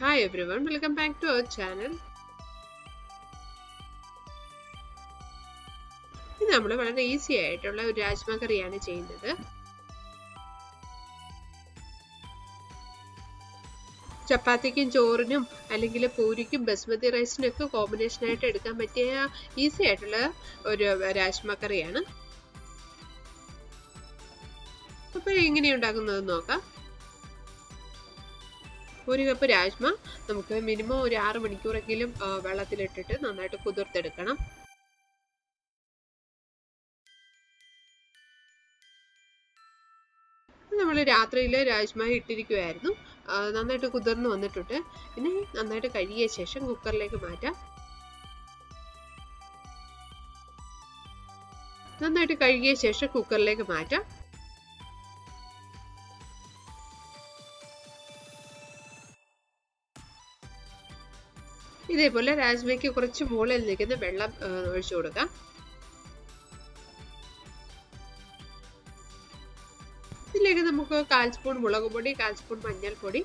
Hi everyone welcome back to our channel ഇത് നമ്മൾ വളരെ ഈസി ആയിട്ടുള്ള ഒരു രാജ്മ കറിയാണ് ചെയ്യുന്നത്. ചപ്പാത്തിക്കും ചോറിനും അല്ലെങ്കിൽ പൂരിക്കും ബസ്മതി റൈസിനൊക്കെ ആയിട്ട് എടുക്കാൻ പറ്റിയ ഈസി ആയിട്ടുള്ള ഒരു രാജ്മ കറിയാണ്. അപ്പൊ എങ്ങനെ ഉണ്ടാക്കുന്നത് നോക്കാം. ഒരു കപ്പ് രാജ്മ. നമുക്ക് മിനിമം ഒരു ആറ് മണിക്കൂറെങ്കിലും വെള്ളത്തിലിട്ടിട്ട് നന്നായിട്ട് കുതിർത്തെടുക്കണം. നമ്മൾ രാത്രിയിൽ രാജ്മ ഇട്ടിരിക്കുമായിരുന്നു നന്നായിട്ട് കുതിർന്ന് വന്നിട്ടുണ്ട്. പിന്നെ നന്നായിട്ട് കഴുകിയ ശേഷം കുക്കറിലേക്ക് മാറ്റാം. നന്നായിട്ട് കഴുകിയ ശേഷം കുക്കറിലേക്ക് മാറ്റാം. ഇതേപോലെ രാജ്മയ്ക്ക് കുറച്ച് മുകളിൽ നിൽക്കുന്ന വെള്ളം ഒഴിച്ചു കൊടുക്കാം. ഇതിലേക്ക് നമുക്ക് കാൽ സ്പൂൺ മുളക് പൊടി കാൽ സ്പൂൺ മഞ്ഞൾപ്പൊടി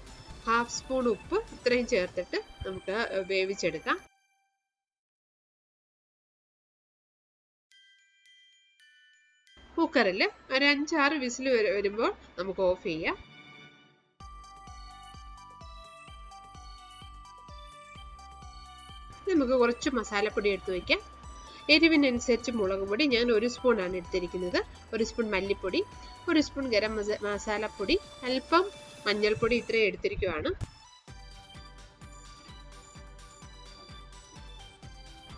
ഹാഫ് സ്പൂൺ ഉപ്പ് ഇത്രയും ചേർത്തിട്ട് നമുക്ക് വേവിച്ചെടുക്കാം. കുക്കറിൽ ഒരു അഞ്ചാറ് വിസിൽ വരുമ്പോൾ നമുക്ക് ഓഫ് ചെയ്യാം. നമുക്ക് കുറച്ച് മസാലപ്പൊടി എടുത്ത് വയ്ക്കാം എരിവിനനുസരിച്ച് മുളക് പൊടി ഞാൻ ഒരു സ്പൂണാണ് എടുത്തിരിക്കുന്നത്. ഒരു സ്പൂൺ മല്ലിപ്പൊടി ഒരു സ്പൂൺ ഗരം മസാലപ്പൊടി അല്പം മഞ്ഞൾപ്പൊടി ഇത്രയും എടുത്തിരിക്കുവാണ്.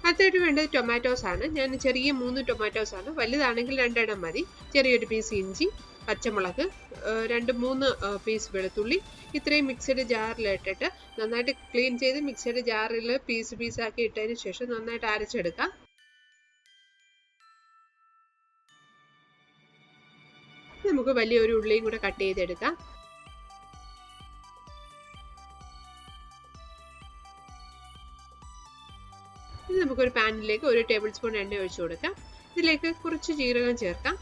അടുത്തായിട്ട് വേണ്ടത് ടൊമാറ്റോസ് ആണ്. ഞാൻ ചെറിയ മൂന്ന് ടൊമാറ്റോസ് ആണ്. വലുതാണെങ്കിൽ രണ്ടെണ്ണം മതി. ചെറിയൊരു പീസ് ഇഞ്ചി പച്ചമുളക് രണ്ട് മൂന്ന് പീസ് വെളുത്തുള്ളി ഇത്രയും മിക്സഡ് ജാറിൽ ജാറിലിട്ടിട്ട് നന്നായിട്ട് ക്ലീൻ ചെയ്ത് മിക്സഡ് ജാറിൽ പീസ് പീസാക്കി ഇട്ടതിന് ശേഷം നന്നായിട്ട് അരച്ചെടുക്കാം. നമുക്ക് വലിയൊരു ഉള്ളിയും കൂടെ കട്ട് ചെയ്തെടുക്കാം. ഇനി നമുക്കൊരു പാനിലേക്ക് ഒരു ടേബിൾ സ്പൂൺ എണ്ണ ഒഴിച്ചു കൊടുക്കാം. ഇതിലേക്ക് കുറച്ച് ജീരകം ചേർക്കാം.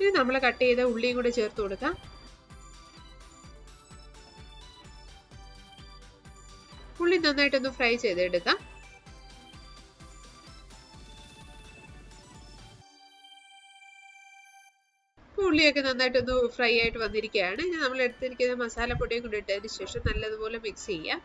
ഇനി നമ്മൾ കട്ട് ചെയ്ത ഉള്ളിയും കൂടെ ചേർത്ത് കൊടുക്കാം. ഉള്ളി നന്നായിട്ടൊന്ന് ഫ്രൈ ചെയ്തെടുക്കാം. ഉള്ളിയൊക്കെ നന്നായിട്ടൊന്ന് ഫ്രൈ ആയിട്ട് വന്നിരിക്കുകയാണ്. ഇനി നമ്മൾ എടുത്തിരിക്കുന്ന മസാലപ്പൊടിയും കൂടി ഇട്ടതിന് ശേഷം നല്ലതുപോലെ മിക്സ് ചെയ്യാം.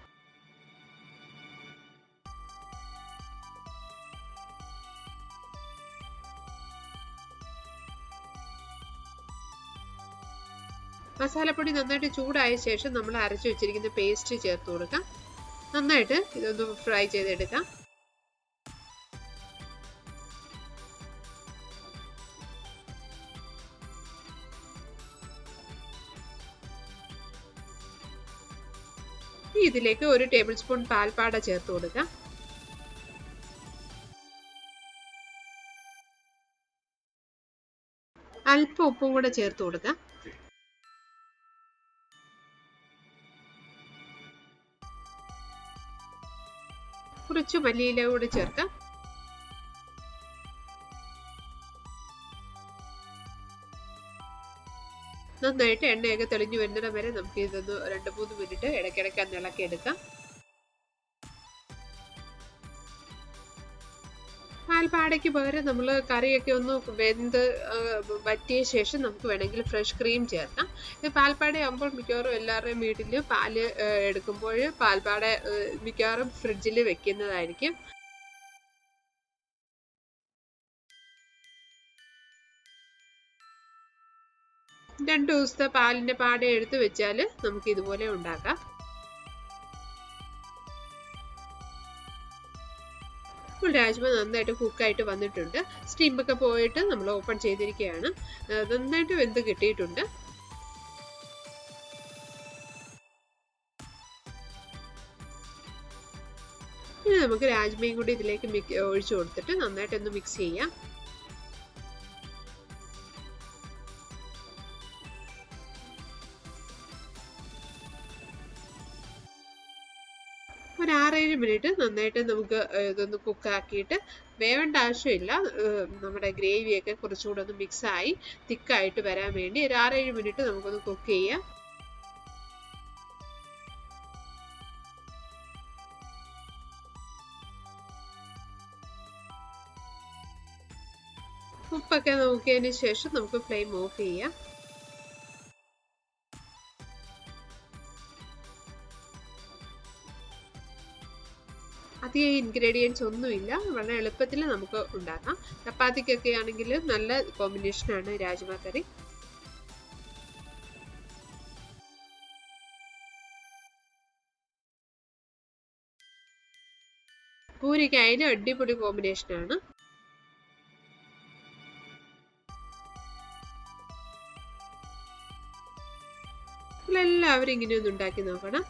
മസാലപ്പൊടി നന്നായിട്ട് ചൂടായ ശേഷം നമ്മൾ അരച്ചു വെച്ചിരിക്കുന്ന പേസ്റ്റ് ചേർത്ത് കൊടുക്കാം. നന്നായിട്ട് ഇതൊന്ന് ഫ്രൈ ചെയ്തെടുക്കാം. ഇതിലേക്ക് ഒരു ടേബിൾ സ്പൂൺ പാൽപ്പാട ചേർത്ത് കൊടുക്കാം. അല്പം ഉപ്പും കൂടെ ചേർത്ത് കൊടുക്കാം. കുറച്ച് മല്ലിയില കൂടെ ചേർക്കാം. നന്നായിട്ട് എണ്ണയൊക്കെ തെളിഞ്ഞു വരുന്നിടം വരെ നമുക്ക് ഇതൊന്ന് രണ്ട് മൂന്ന് മിനിറ്റ് ഇടയ്ക്കിടയ്ക്ക് ഇളക്കി പാൽപ്പാടയ്ക്ക് പകരം നമ്മൾ കറിയൊക്കെ ഒന്ന് വെന്ത് വറ്റിയ ശേഷം നമുക്ക് വേണമെങ്കിൽ ഫ്രഷ് ക്രീം ചേർക്കാം. ഇത് പാൽപ്പാടയാകുമ്പോൾ മിക്കവാറും എല്ലാവരുടെയും വീട്ടിൽ പാൽ എടുക്കുമ്പോൾ പാൽപ്പാട മിക്കവാറും ഫ്രിഡ്ജിൽ വെക്കുന്നതായിരിക്കും. രണ്ട് ദിവസത്തെ പാലിന്റെ പാട എടുത്ത് വെച്ചാൽ നമുക്ക് ഇതുപോലെ ഉണ്ടാക്കാം. രാജ്മ നന്നായിട്ട് കുക്കായിട്ട് വന്നിട്ടുണ്ട്. സ്റ്റീമൊക്കെ പോയിട്ട് നമ്മൾ ഓപ്പൺ ചെയ്തിരിക്കുകയാണ്. നന്നായിട്ട് വെന്ത് കിട്ടിയിട്ടുണ്ട്. ഇനി നമുക്ക് രാജ്മയും കൂടി ഇതിലേക്ക് ഒഴിച്ചു കൊടുത്തിട്ട് നന്നായിട്ടൊന്ന് മിക്സ് ചെയ്യാം. ഒരു ആറേഴ് മിനിറ്റ് നന്നായിട്ട് നമുക്ക് ഇതൊന്ന് കുക്കാക്കിയിട്ട് വേവേണ്ട ആവശ്യമില്ല. നമ്മുടെ ഗ്രേവിയൊക്കെ കുറച്ചുകൂടെ ഒന്ന് മിക്സായി തിക്കായിട്ട് വരാൻ വേണ്ടി ഒരു ആറേഴ് മിനിറ്റ് നമുക്കൊന്ന് കുക്ക് ചെയ്യാം. ഉപ്പൊക്കെ നോക്കിയതിന് ശേഷം നമുക്ക് ഫ്ലെയിം ഓഫ് ചെയ്യാം. അധികം ഇൻഗ്രീഡിയൻസ് ഒന്നുമില്ല. വളരെ എളുപ്പത്തിൽ നമുക്ക് ഉണ്ടാക്കാം. ചപ്പാത്തിക്കൊക്കെ ആണെങ്കിൽ നല്ല കോമ്പിനേഷനാണ് രാജ്മ കറി. പൂരിക്കായാലും അടിപൊളി കോമ്പിനേഷനാണ് എല്ലാവരും ഇങ്ങനെ ഒന്ന് ഉണ്ടാക്കി നോക്കണം.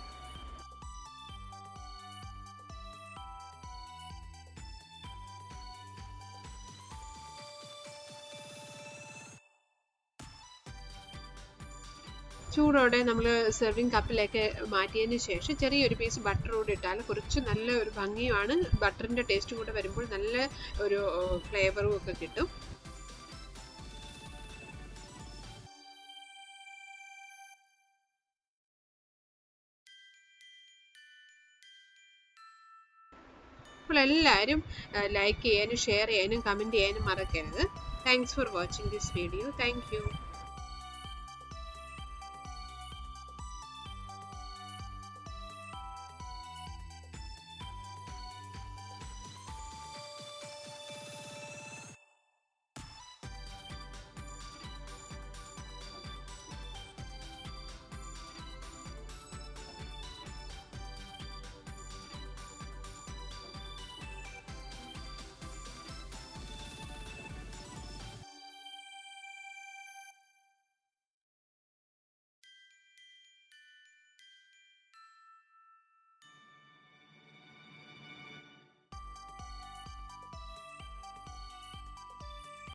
ചൂടോടെ നമ്മൾ സെർവിങ് കപ്പിലേക്ക് മാറ്റിയതിന് ശേഷം ചെറിയൊരു പീസ് ബട്ടർ കൂടി ഇട്ടാൽ കുറച്ച് നല്ല ഒരു ഭംഗിയുമാണ്. ബട്ടറിന്റെ ടേസ്റ്റും കൂടെ വരുമ്പോൾ നല്ല ഒരു ഫ്ലേവറും ഒക്കെ കിട്ടും. അപ്പോൾ എല്ലാവരും ലൈക്ക് ചെയ്യാനും ഷെയർ ചെയ്യാനും കമന്റ് ചെയ്യാനും മറക്കരുത്. Thanks for watching this video thank